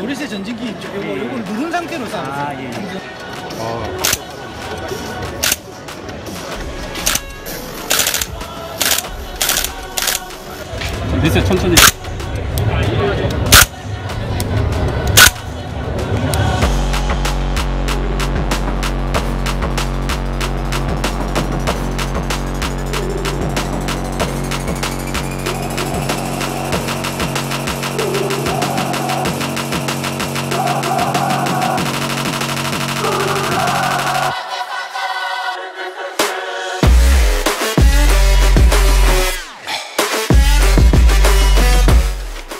요리세 전진기 있죠. 요거 요걸 누른 상태로 쌓았어요. 아, 예, 예. 리셋 천천히.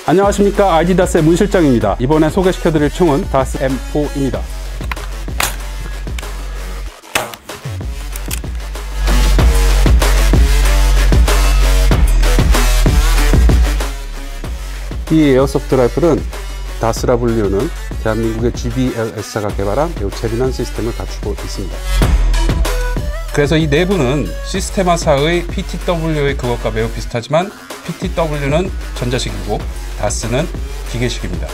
안녕하십니까 아디다스의 문 실장입니다. 이번에 소개시켜드릴 총은 다스 M4입니다. 이 에어소프트 라이플은 다스라 불리우는 대한민국의 GBLS사가 개발한 매우 재미난 시스템을 갖추고 있습니다. 그래서 이 내부는 시스테마사의 PTW의 그것과 매우 비슷하지만 PTW는 전자식이고 다스는 기계식입니다.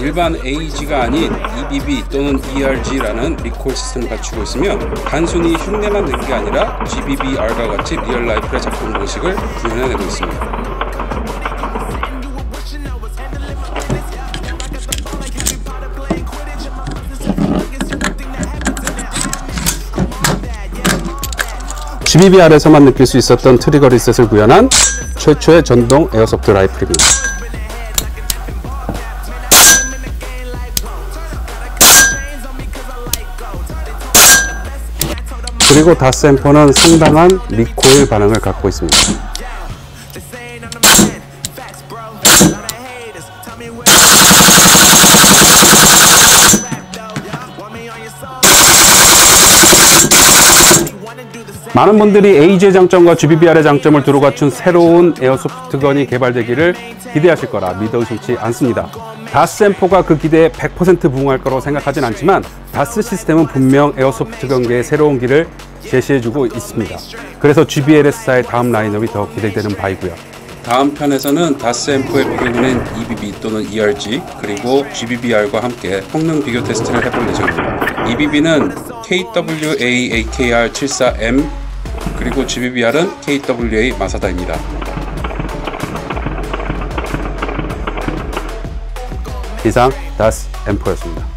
일반 AG가 아닌 EBB 또는 ERG라는 리콜 시스템을 갖추고 있으며 단순히 흉내만 낸 게 아니라 GBBR과 같이 리얼 라이프의 작동 방식을 구현해내고 있습니다. GBBR에서만 느낄 수 있었던 트리거 리셋을 구현한 최초의 전동 에어소프트 라이플입니다. 그리고 다스 앰퍼는 상당한 리코일 반응을 갖고 있습니다. 많은 분들이 AG의 장점과 GBBR의 장점을 두루 갖춘 새로운 에어소프트건이 개발되기를 기대하실 거라 믿어 의심치 않습니다. 다스앰포가 그 기대에 100% 부응할 거라고 생각하진 않지만 다스 시스템은 분명 에어소프트건계의 새로운 길을 제시해주고 있습니다. 그래서 GBLS사의 다음 라인업이 더 기대되는 바이고요. 다음 편에서는 다스앰프의 비교문인 EBB 또는 ERG 그리고 GBBR과 함께 성능 비교 테스트를 해볼 예정입니다. EBB는 KWA-AKR74M 그리고 GBBR은 KWA 마사다입니다. 이상 다스 앰프였습니다.